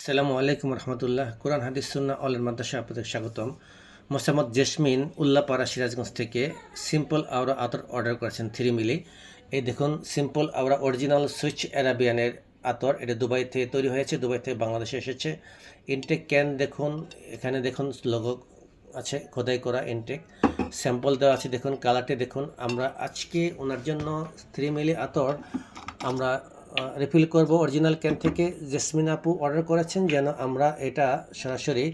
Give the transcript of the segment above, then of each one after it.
আসসালামু আলাইকুম রহমতুল্লাহ। কোরআন, হাদিস সুন্না অলের মাদ্রাসা আপনাদের স্বাগতম। মোসাম্মদ জেসমিন উল্লাপাড়া সিরাজগঞ্জ থেকে সিম্পল আওরা আতর অর্ডার করেছেন থ্রি মিলি। এই দেখুন, সিম্পল আওরা অরিজিনাল সুইচ অ্যারাবিয়ানের আতর। এটা দুবাই থেকে তৈরি হয়েছে, দুবাই থেকে বাংলাদেশে এসেছে। ইনটেক ক্যান দেখুন, এখানে দেখুন লোগো আছে, খোদাই করা ইনটেক। স্যাম্পল দেওয়া আছে, দেখুন, কালারটি দেখুন। আমরা আজকে ওনার জন্য থ্রি মিলি আতর, আমরা রিফিল করব। অরিজিনাল ক্যান থেকে জেসমিন আপু অর্ডার করেছেন যেন আমরা এটা সরাসরি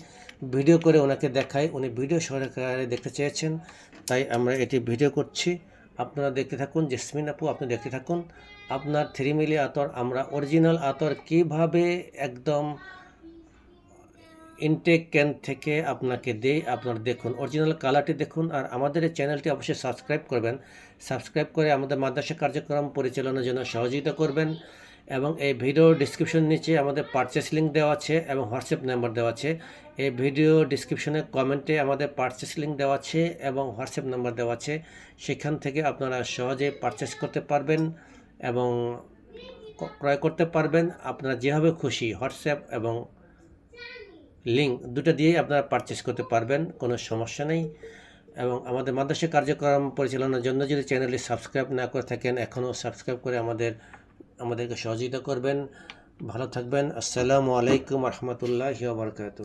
ভিডিও করে ওনাকে দেখাই। উনি ভিডিও সহকারে দেখতে চেয়েছেন, তাই আমরা এটি ভিডিও করছি। আপনারা দেখতে থাকুন, জেসমিন আপু, আপনি দেখতে থাকুন। আপনার থ্রি মিলি আতর, আমরা অরিজিনাল আতর কীভাবে একদম ইনটেক ক্যান থেকে আপনাকে দেই, আপনার দেখুন। অরিজিনাল কালারটি দেখুন আর আমাদের এই চ্যানেলটি অবশ্যই সাবস্ক্রাইব করবেন। সাবস্ক্রাইব করে আমাদের মাদ্রাসা কার্যক্রম পরিচালনার জন্য সহযোগিতা করবেন এবং এই ভিডিও ডিসক্রিপশন নিচে আমাদের পারচেস লিঙ্ক দেওয়া আছে এবং হোয়াটসঅ্যাপ নাম্বার দেওয়া আছে। এই ভিডিও ডিসক্রিপশনে কমেন্টে আমাদের পারচেস লিঙ্ক দেওয়া আছে এবং হোয়াটসঅ্যাপ নাম্বার দেওয়া আছে। সেখান থেকে আপনারা সহজে পারচেস করতে পারবেন এবং ক্রয় করতে পারবেন। আপনারা যেভাবে খুশি হোয়াটসঅ্যাপ এবং লিঙ্ক দুটো দিয়েই আপনারা পারচেস করতে পারবেন, কোনো সমস্যা নেই। এবং আমাদের মাদ্রাসা কার্যক্রম পরিচালনার জন্য যদি চ্যানেলটি সাবস্ক্রাইব না করে থাকেন, এখনও সাবস্ক্রাইব করে আমাদের, আমাদেরকে সহযোগিতা করবেন। ভালো থাকবেন। আসসালামু আলাইকুম রহমতুল্লাহ বারকাত